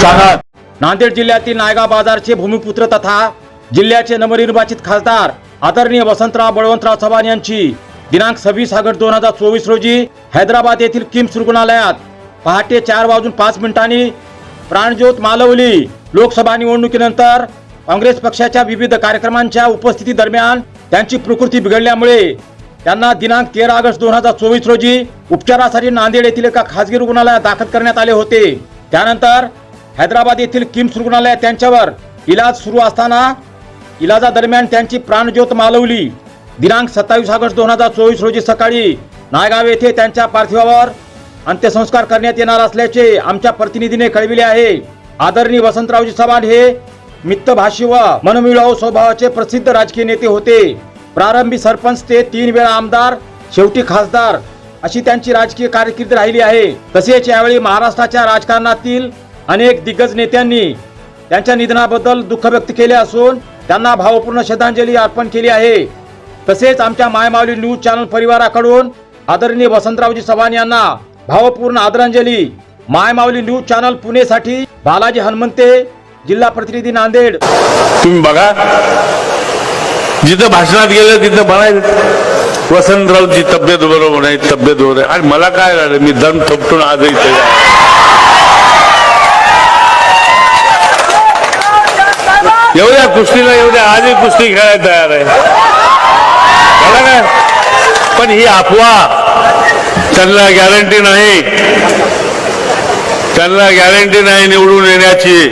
Channel Nanded जिल्ह्यातील नायगाव बाजारचे भूमिपुत्र तथा जिल्ह्याचे नवनिर्वाचित खासदार आदरणीय वसंतराव बळवंतराव चव्हाण यांची दिनांक सव्वीस ऑगस्ट दोन हजार चोवीस रोजी हैदराबाद येथील किम्स रुग्णालयात पहाटे चार वाजून पाच मिनिटांनी प्राणज्योत मालवली लोकसभा निवडणुकीनंतर काँग्रेस पक्षाच्या विविध कार्यक्रमांच्या उपस्थिती दरम्यान त्यांची प्रकृती बिघडल्यामुळे त्यांना दिनांक तेरा ऑगस्ट दोन हजार चोवीस रोजी उपचारासाठी नांदेड येथील एका खासगी रुग्णालयात दाखल करण्यात आले होते. त्यानंतर हैदराबाद येथील किम्स रुग्णालयात त्यांच्यावर इलाज सुरू असताना इलाजादरम्यान त्यांची प्राणज्योत मालवली. दिनांक सत्तावीस ऑगस्ट दोन हजार चोवीस रोजी सकाळी नायगाव येथे त्यांच्या पार्थिवावर अंत्यसंस्कार करण्यात येणार असल्याचे आमच्या प्रतिनिधीने कळविले आहे. आदरणीय वसंतरावजी चव्हाण हे मित्तभाषी व मनमिळाऊ स्वभावाचे प्रसिद्ध राजकीय नेते होते. प्रारंभी सरपंच ते तीन वेळा आमदार शेवटी खासदार अशी त्यांची राजकीय कारकीर्द राहिली आहे. तसेच यावेळी महाराष्ट्राच्या राजकारणातील अनेक दिग्गज नेत्यांनी त्यांच्या निधनाबद्दल दुःख व्यक्त केले असून त्यांना भावपूर्ण श्रद्धांजली अर्पण केली आहे. तसेच आमच्या मायमावली न्यूज चॅनल परिवाराकडून आदरणीय वसंतरावजी चव्हाण यांना भावपूर्ण आदरांजली. मायमावली न्यूज चॅनल पुणेसाठी बालाजी हनुमंते जिल्हा प्रतिनिधी नांदेड. तुम्ही बघा जिथं भाषणात गेलं तिथं म्हणायचं वसंतरावची तब्येत बरोबर नाही तब्येत बरोबर आहे आणि मला काय झालं मी दम थोपटून आजही इथे एवढ्या कुस्तीला एवढ्या आजही कुस्ती खेळायला तयार आहे. पण ही अफवा त्यांना गॅरंटी नाही. त्यांना गॅरंटी नाही निवडून येण्याची.